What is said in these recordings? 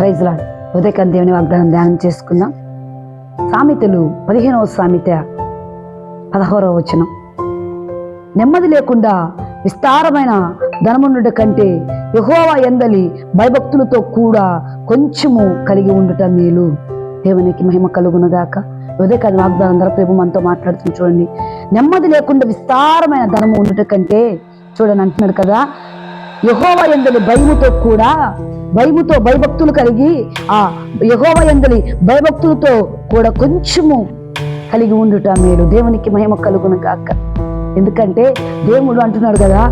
Praise lord. దేవుని వాగ్దానం ధ్యానం చేసుకుందాం. సామెతలు పదిహేనవ సామెత పదహారవ వచనం. నెమ్మది లేకుండా విస్తారమైన ధనముండుట కంటే యహోవా ఎందలి భయభక్తులతో కూడా కొంచెము కలిగి ఉండుట మేలు. దేవునికి మహిమ కలుగునగాక ఉదయకాల వాగ్దానం ధర ప్రభు మనతో మాట్లాడుతుంది చూడండి. నెమ్మది లేకుండా విస్తారమైన ధనము ఉండుట కంటే చూడని అంటున్నాడు కదా యహోవ ఎందలి భయముతో కూడా భయముతో భయభక్తులు కలిగి ఆ యహోవ ఎందలి భయభక్తులతో కూడా కొంచెము కలిగి ఉండుట మేలు. దేవునికి మహిమ కలుగును కాక ఎందుకంటే దేవుడు అంటున్నాడు కదా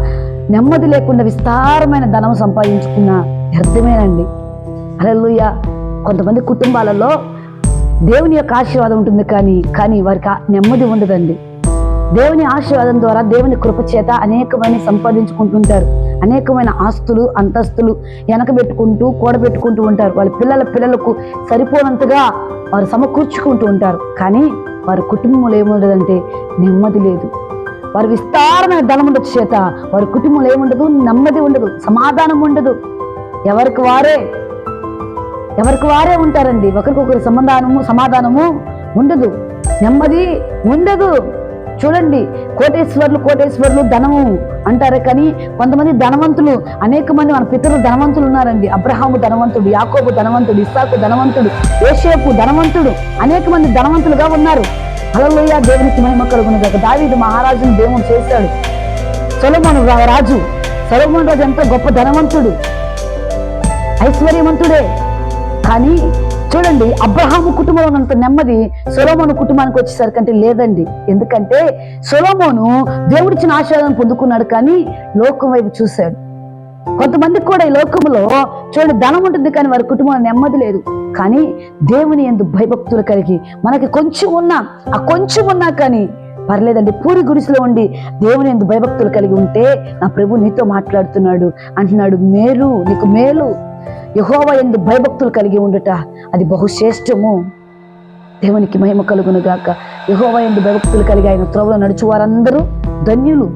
నెమ్మది లేకుండా విస్తారమైన ధనం సంపాదించుకున్న వ్యర్థమేనండి. అలలుయ కొంతమంది కుటుంబాలలో దేవుని యొక్క ఆశీర్వాదం ఉంటుంది కానీ కానీ వారికి నెమ్మది ఉండదండి. దేవుని ఆశీర్వాదం ద్వారా దేవుని కృప చేత అనేకమైన సంపాదించుకుంటుంటారు. అనేకమైన ఆస్తులు అంతస్తులు వెనకబెట్టుకుంటూ కూడబెట్టుకుంటూ ఉంటారు. వాళ్ళ పిల్లల పిల్లలకు సరిపోనంతగా వారు సమకూర్చుకుంటూ ఉంటారు. కానీ వారి కుటుంబంలో ఏముండదంటే నెమ్మది లేదు. వారి విస్తారమైన ధనం ఉండదు చేత వారి కుటుంబంలో ఏముండదు? నెమ్మది ఉండదు. సమాధానం ఉండదు. ఎవరికి వారే? ఎవరికి వారే ఉంటారండి? ఒకరికొకరు సమాధానము సమాధానము ఉండదు. నెమ్మది ఉండదు. చూడండి కోటేశ్వర్లు కోటేశ్వర్లు ధనము అంటారే కానీ కొంతమంది ధనవంతులు అనేక మంది మన పితరులు ధనవంతులు ఉన్నారండి. అబ్రహాము ధనవంతుడు యాకోబు ధనవంతుడు ఇస్సాకు ధనవంతుడు ఏషేపు ధనవంతుడు అనేక మంది ధనవంతులుగా ఉన్నారు. అలలోయ దేవునికి మహిమ కలుగును కాక దావీదు మహారాజును దేవుడు చేశాడు. సొలమోను రా- రాజు సొలమోను రాజు ఎంతో గొప్ప ధనవంతుడు ఐశ్వర్యవంతుడే. కానీ చూడండి అబ్రహాము కుటుంబంలో ఉన్నంత నెమ్మది సొలోమోను కుటుంబానికి వచ్చేసరికంటే లేదండి. ఎందుకంటే సొలోమోను దేవుడిచ్చిన ఆశీర్వాదం పొందుకున్నాడు కానీ లోకం వైపు చూశాడు. కొంతమందికి కూడా ఈ లోకంలో చూడండి ధనం ఉంటుంది కానీ వారి కుటుంబంలో నెమ్మది లేదు. కానీ దేవుని ఎందు భయభక్తులు కలిగి మనకి కొంచెం ఉన్నా ఆ కొంచెం ఉన్నా కానీ పర్లేదండి. పూరి గుడిసెలో ఉండి దేవుని ఎందు భయభక్తులు కలిగి ఉంటే నా ప్రభు నీతో మాట్లాడుతున్నాడు. అంటున్నాడు మేలు నీకు మేలు. యహోవ ఎందు భయభక్తులు కలిగి ఉండుట అది బహుశ్రేష్టము దేవునికి మహిమ కలుగును గాక. యహోవ ఎందు భయభక్తులు కలిగి ఆయన త్రోవలో నడుచు వారందరూ ధన్యులు.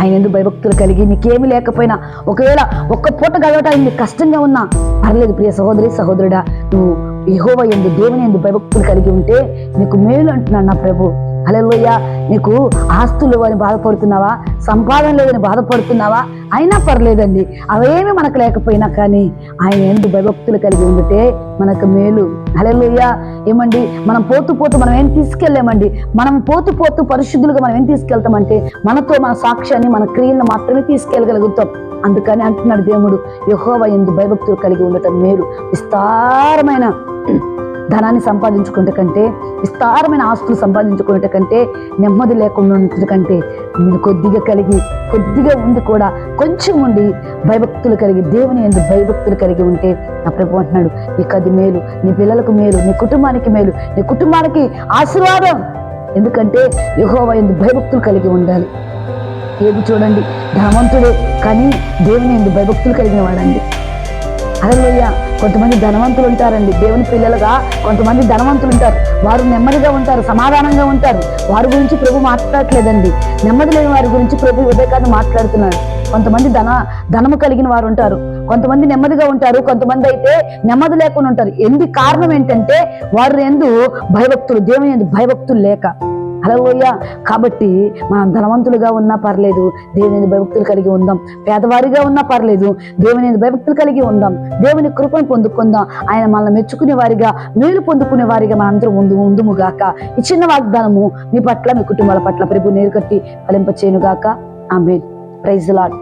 ఆయన ఎందు భయభక్తులు కలిగి నీకేమి లేకపోయినా ఒకవేళ ఒక్క పూట గడవటానికి నీకు కష్టంగా ఉన్నా పర్లేదు ప్రియ సహోదరి సహోదరుడా. నువ్వు యహోవ ఎందు దేవుని ఎందు భయభక్తులు కలిగి ఉంటే నీకు మేలు అంటున్నాడు నా ప్రభు. అలలోయ నీకు ఆస్తులు అని బాధపడుతున్నావా? సంపాదన లేదని బాధపడుతున్నావా? అయినా పర్లేదండి. అవేమి మనకు లేకపోయినా కానీ ఆయన ఎందు భయభక్తులు కలిగి ఉండితే మనకు మేలు. అలలోయ ఏమండి? మనం పోతూ పోతూ మనం ఏం తీసుకెళ్ళామండి? మనం పోతూ పోతూ పరిశుద్ధులుగా మనం ఏం తీసుకెళ్తామంటే మనతో మన సాక్ష్యాన్ని మన క్రియలను మాత్రమే తీసుకెళ్ళగలుగుతాం. అందుకని అంటున్నాడు దేవుడు యహోవ ఎందు భయభక్తులు కలిగి ఉండటం మేలు. విస్తారమైన ధనాన్ని సంపాదించుకుంటే కంటే విస్తారమైన ఆస్తులు సంపాదించుకునే కంటే నెమ్మది లేకుండా ఉండటం కంటే మీరు కొద్దిగా కలిగి కొద్దిగా ఉండి కూడా కొంచెం ఉండి భయభక్తులు కలిగి దేవుని ఎందు భయభక్తులు కలిగి ఉంటే నా ప్రభు అంటున్నాడు నీకు అది మేలు నీ పిల్లలకు మేలు నీ కుటుంబానికి మేలు నీ కుటుంబానికి ఆశీర్వాదం. ఎందుకంటే యహోవ ఎందు భయభక్తులు కలిగి ఉండాలి. ఏది చూడండి ధనవంతుడే కానీ దేవుని ఎందు భయభక్తులు కలిగిన వాడండి. అలలోయ కొంతమంది ధనవంతులు ఉంటారండి. దేవుని పిల్లలుగా కొంతమంది ధనవంతులు ఉంటారు. వారు నెమ్మదిగా ఉంటారు సమాధానంగా ఉంటారు. వారి గురించి ప్రభు మాట్లాడట్లేదండి. నెమ్మది లేని వారి గురించి ప్రభు వివేకాన్ని మాట్లాడుతున్నాడు కొంతమంది ధన ధనము కలిగిన వారు ఉంటారు. కొంతమంది నెమ్మదిగా ఉంటారు. కొంతమంది అయితే నెమ్మది లేకుండా ఉంటారు. ఎందు కారణం ఏంటంటే వారు ఎందు భయభక్తులు దేవుని ఎందు భయభక్తులు లేక. హలోయ కాబట్టి మనం ధనవంతులుగా ఉన్నా పర్లేదు దేవుని భయభక్తులు కలిగి ఉందాం. పేదవారిగా ఉన్నా పర్లేదు దేవుని భయభక్తులు కలిగి ఉందాం. దేవుని కృపను పొందుకుందాం. ఆయన మనల్ని మెచ్చుకునే వారిగా మేలు పొందుకునే వారిగా మనందరం ముందు ముందుముగాక ఈ చిన్న వాగ్దానము మీ పట్ల మీ కుటుంబాల పట్ల ప్రభు నేరు కట్టి ఫలింపచేయునుగాక. ఆమె ప్రైజ్ లాడ్